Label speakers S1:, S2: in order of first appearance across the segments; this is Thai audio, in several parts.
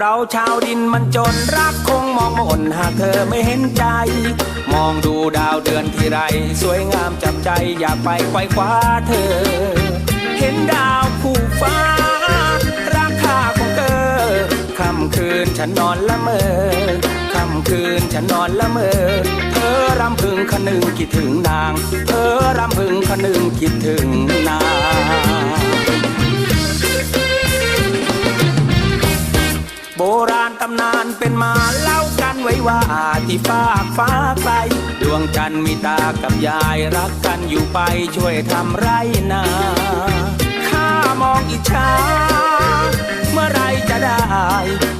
S1: เราชาวดินมันจนรักคงมองมนหากเธอไม่เห็นใจ มองดูดาวเดือนที่ไร สวยงามจับใจอยากไปไขว้คว้าเธอ เห็นดาวผู้ฟ้า ราคาของเธอค่ำคืนฉันนอนละเมอค่ำคืนฉันนอนละเมอเธอรำพึงคนึงคิดถึงนาง เธอรำพึงคนึงคิดถึงนาง ว้ว่าที่ฟากฟ้าไกลดวงจันทร์มีตากับยายรักกันอยู่ไปช่วยทำไรนาข้ามองอิจฉาเมื่อไรจะได้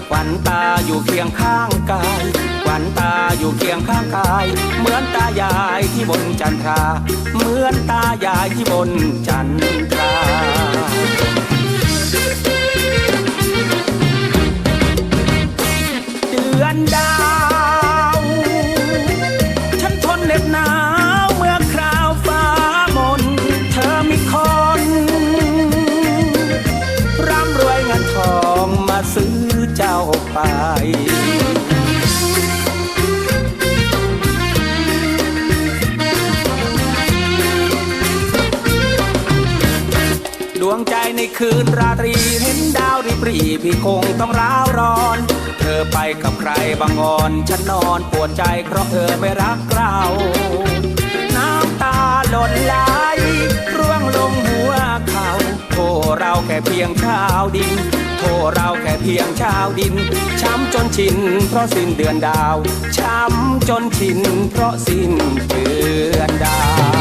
S1: ขวัญตาอยู่เคียงข้างกายขวัญตาอยู่เคียงข้างกาย เหมือนตายายที่บนจันทรา เหมือนตายายที่บนจันทรา ใจในคืนราตรีเห็นดาวริบหรีพี่คงต้องร้าวร้อน เธอไปกับใครบางอ่อนฉันนอนปวดใจเพราะเธอไม่รักเรา น้ำตาหล่นไหลร่วงลงหัวเขาโทเราแค่เพียงชาวดินโทเราแค่เพียงชาวดิน ช้ำจนชินเพราะสิ้นเดือนดาว ช้ำจนชินเพราะสิ้นเดือนดาว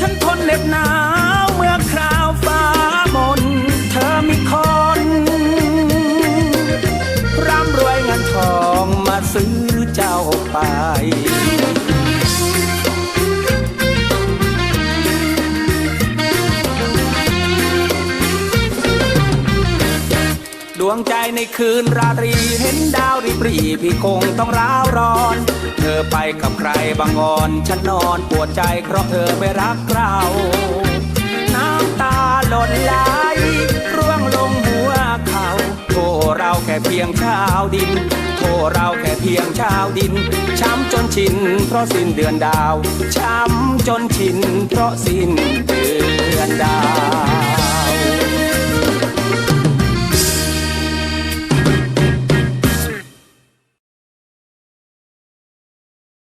S1: ฉันทนเหน็บหนาวเมื่อคราวฟ้ามนเธอมีคน ร่ำรวยเงินทองมาซื้อ ดวงใจในคืนราตรีเห็นดาวริบหรีพี่คงต้องร้าวร้อน เธอไปกับใครบางอ่อนฉันนอนปวดใจเพราะเธอไม่รักเราน้ำตาหล่นไหลร่วงลงหัวเขาโทเราแค่เพียงชาวดินโทเราแค่เพียงชาวดิน ช้ำจนชินเพราะสิ้นเดือนดาว ช้ำจนชินเพราะสิ้นเดือนดาว